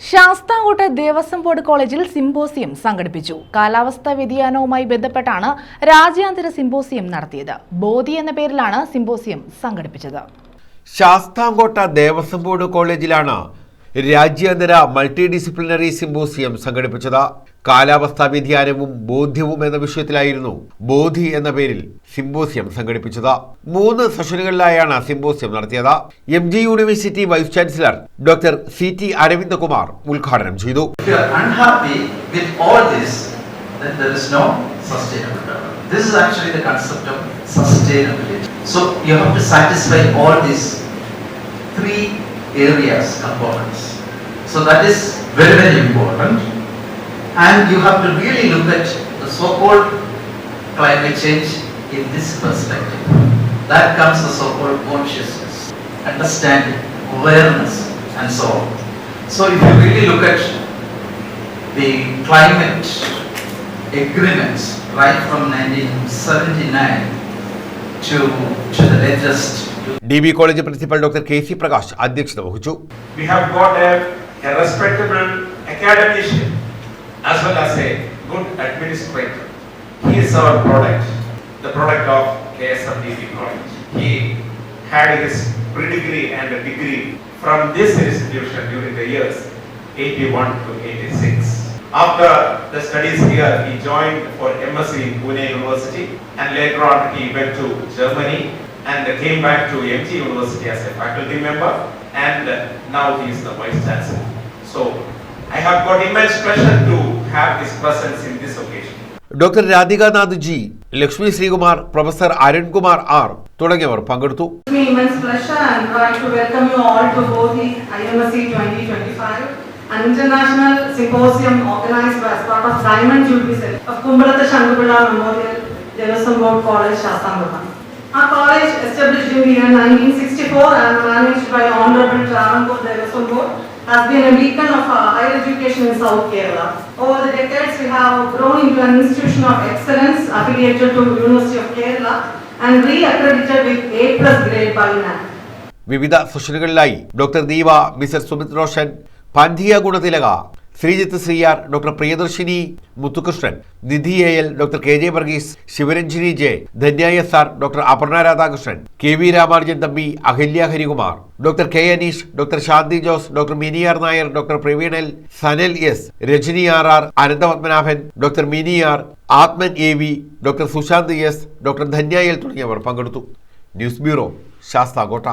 Sasthamkotta Devaswom board കോളേജിൽ symposium സംഘടിപ്പിച്ചു. കാലാവസ്ഥാ വ്യതിയാനവുമായി ബന്ധപ്പെട്ടാണ് രാജ്യാന്തര സിമ്പോസിയം നടത്തിയത്. ബോധി എന്ന പേരിലാണ് സിമ്പോസിയം സംഘടിപ്പിച്ചത്. ശാസ്താംകോട്ട ദേവസ്വം ബോർഡ് കോളേജിലാണ് രാജ്യാന്തര മൾട്ടി ഡിസിപ്ലിനറി സിംബോസിയം സംഘടിപ്പിച്ചത്. കാലാവസ്ഥാ വ്യതിയാനവും ബോധ്യവും എന്ന വിഷയത്തിലായിരുന്നു ബോധി എന്ന പേരിൽ സിമ്പോസിയം സംഘടിപ്പിച്ചത്. മൂന്ന് സെഷനുകളിലായാണ് സിമ്പോസിയം നടത്തിയത്. M G university vice chancellor doctor C T Aravindakumar ഉദ്ഘാടനം ചെയ്തു. Three areas, components. So that is very, very important. And you have to really look at the so-called climate change in this perspective. That comes the so-called consciousness, understanding, awareness, and so on. So if you really look at the climate agreements right from 1979 to, to the latest D B college principal doctor K C Prakash അധ്യക്ഷത വഹിച്ചു we have got a, a respectable academician as well as a good administrator. He is our product, the product of KSMDB College. He had his pre-degree and a degree from this institution during the years 81 to 86. After the studies here, he joined for MSc in Pune University and later on he went to Germany and came back to MG University as a faculty member and now he is the vice chancellor. So I have got immense pleasure to have his presence in this occasion. Doctor Radhikanath G Lakshmi Sreekumar professor Arunkumar R തുടങ്ങിയവർ പങ്കെടുത്തു It's me immense pleasure and trying to welcome you all to both the IMSC 2025, an international symposium organized by as part of Diamond Jubilee of Kumbhalata Shankupilla Memorial Devasam Board College, Shastangapan. Our college, established in the year 1964 and managed by Honorable Travancore Devasam Board, has been a beacon of higher education in South Kerala. Over the decades, we have grown into an institution of excellence affiliated to University of Kerala and re-accredited with A plus grade by NAC. വിവിധ സെഷനുകളിലായി doctor Deepa mister Sumith Roshan Pandhiya Gunathilaka Sreejith Sreeyar doctor Priyadarshini Muthukrishnan Nidhi A L doctor K J Varghese Sivaranjini J ധന്യായ sir doctor Aparna Radhakrishnan K V Ramanujan Thampi Ahalya Harikumar doctor K Aneesh doctor Shanthi Jose doctor Mini R Nair doctor പ്രവീണൽ Sanal S Rajani R R Ananthapadmanabhan doctor Mini R Athman A V doctor Sushanth S doctor Dhanya L തുടങ്ങിയവർ പങ്കെടുത്തു. News bureau Sasthamcotta.